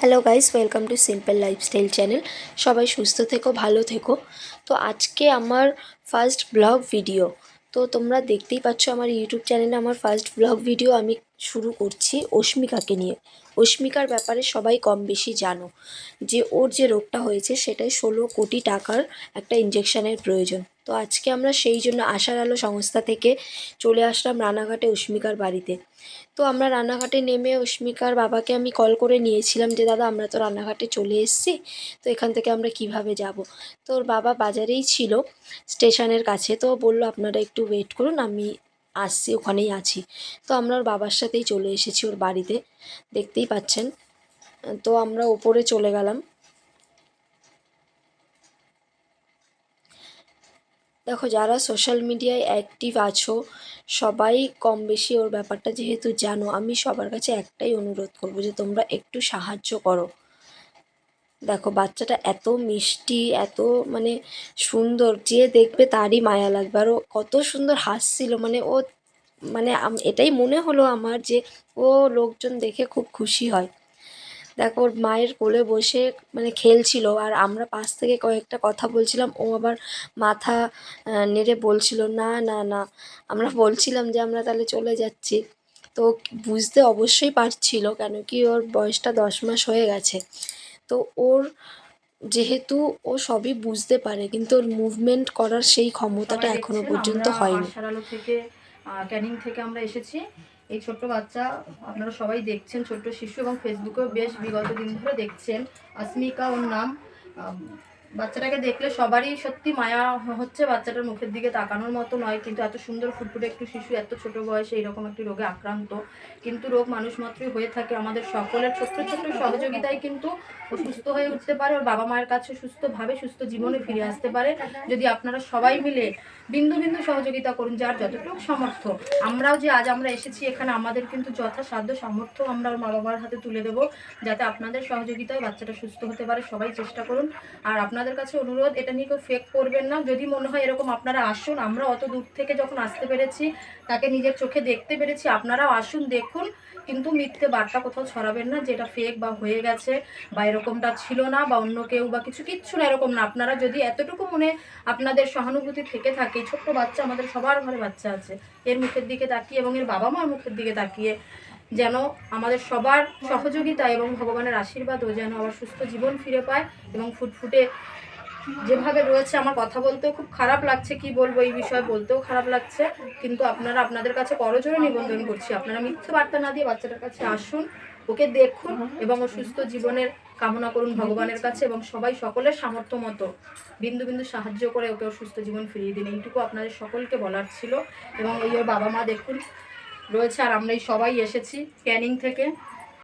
Hello guys welcome to simple lifestyle channel সবাই সুস্থ থেকো, ভালো থেকো। তো আজকে আমার ফার্স্ট ব্লগ ভিডিও তো তোমরা দেখতেই পাচ্ছ আমার ইউটিউব চ্যানেলে আমার ফার্স্ট ব্লগ ভিডিও আমি শুরু করছি অস্মিকাকে নিয়ে। অস্মিকার ব্যাপারে সবাই কম বেশি জানো। যে ওর যে রোগটা হয়েছে, সেটাই ষোলো কোটি টাকার একটা ইঞ্জেকশনের প্রয়োজন। তো আজকে আমরা সেই জন্য আশার আলো সংস্থা থেকে চলে আসলাম রানাঘাটে অস্মিকার বাড়িতে। তো আমরা রানাঘাটে নেমে অস্মিকার বাবাকে আমি কল করে নিয়েছিলাম যে, দাদা, আমরা তো রানাঘাটে চলে এসেছি, তো এখান থেকে আমরা কীভাবে যাব? তো ওর বাবা বাজারেই ছিল স্টেশনের কাছে, তো বলল, আপনারা একটু ওয়েট করুন, আমি আসছি, ওখানেই আছি। তো আমরা ওর বাবার সাথেই চলে এসেছি ওর বাড়িতে, দেখতেই পাচ্ছেন। তো আমরা ওপরে চলে গেলাম। দেখো, যারা সোশ্যাল মিডিয়ায় অ্যাক্টিভ আছো, সবাই কম বেশি ওর ব্যাপারটা যেহেতু জানো, আমি সবার কাছে একটাই অনুরোধ করব যে তোমরা একটু সাহায্য করো। দেখো, বাচ্চাটা এত মিষ্টি, এত মানে সুন্দর, যে দেখবে তারই মায়া লাগবে। আর ও কত সুন্দর হাসছিল মানে ও মানে এটাই মনে হলো আমার যে ও লোকজন দেখে খুব খুশি হয়। দেখো ওর মায়ের কোলে বসে মানে খেলছিল আর আমরা পাশ থেকে কয়েকটা কথা বলছিলাম। ও আবার মাথা নেড়ে বলছিল না না না। আমরা বলছিলাম যে আমরা তাহলে চলে যাচ্ছি। তো বুঝতে অবশ্যই পারছিল কেন কি ওর বয়সটা দশ মাস হয়ে গেছে। তো ওর যেহেতু ও সবই বুঝতে পারে কিন্তু ওর মুভমেন্ট করার সেই ক্ষমতাটা এখনও পর্যন্ত হয়নি। থেকে ক্যানিং থেকে আমরা এসেছি। এই ছোট্ট বাচ্চা আপনারা সবাই দেখছেন, ছোট্ট শিশু এবং ফেসবুকেও বেশ বিগত দিন ধরে দেখছেন। আসমিকা ওর নাম বাচ্চাটাকে দেখলে সবারই সত্যি মায়া হচ্ছে বাচ্চাটার মুখের দিকে তাকানোর মতো নয়, কিন্তু এত সুন্দর ফুটফুটে একটু শিশু, এত ছোট বয়সে এরকম একটি রোগে আক্রান্ত। কিন্তু রোগ মানুষ মাত্রই হয়ে থাকে, আমাদের সকলের ছোট্ট ছোট্ট সহযোগিতায় কিন্তু ও সুস্থ হয়ে উঠতে পারে, ওর বাবা মায়ের কাছে সুস্থভাবে, সুস্থ জীবনে ফিরে আসতে পারে। যদি আপনারা সবাই মিলে বিন্দু বিন্দু সহযোগিতা করুন, যার যতটুকু সামর্থ্য, আমরাও যে আজ আমরা এসেছি এখানে, আমাদের কিন্তু যথাসাধ্য সামর্থ্য আমরা ওর মা বাবার হাতে তুলে দেবো, যাতে আপনাদের সহযোগিতায় বাচ্চাটা সুস্থ হতে পারে। সবাই চেষ্টা করুন, আর আপনাদের কাছে অনুরোধ, এটা নিয়ে কেউ ফেক করবেন না। যদি মনে হয় এরকম আপনারা আসুন, আমরা অত দূর থেকে যখন আসতে পেরেছি, তাকে নিজের চোখে দেখতে পেরেছি, আপনারাও আসুন, দেখুন। কিন্তু মিথ্যে বার্তা কোথাও ছড়াবেন না, যেটা ফেক বা হয়ে গেছে বা এরকমটা ছিল না বা অন্য কেউ বা কিছু, কিচ্ছু না, এরকম না। আপনারা যদি এতটুকু মনে আপনাদের সহানুভূতি থেকে থাকে ছোট্ট বাচ্চা আমাদের সবার ঘরে বাচ্চা আছে, এর মুখের দিকে তাকিয়ে এবং এর বাবা মার মুখের দিকে তাকিয়ে যেন আমাদের সবার সহযোগিতা এবং ভগবানের আশীর্বাদও যেন আবার সুস্থ জীবন ফিরে পায় এবং ফুটফুটে যেভাবে রয়েছে আমার কথা বলতেও খুব খারাপ লাগছে, কি বলব এই বিষয়ে বলতেও খারাপ লাগছে। কিন্তু আপনারা আপনাদের কাছে করজোরে নিবন্ধন করছি, আপনারা মিথ্যে বার্তা না দিয়ে বাচ্চাটার কাছে আসুন, ওকে দেখুন এবং ও সুস্থ জীবনের কামনা করুন ভগবানের কাছে এবং সবাই সকলের সামর্থ্য মতো বিন্দু বিন্দু সাহায্য করে ওকে ওর সুস্থ জীবন ফিরিয়ে দিন। এইটুকু আপনাদের সকলকে বলার ছিল এবং এই ওর বাবা মা দেখুন রয়েছে আর আমরা সবাই এসেছি ক্যানিং থেকে।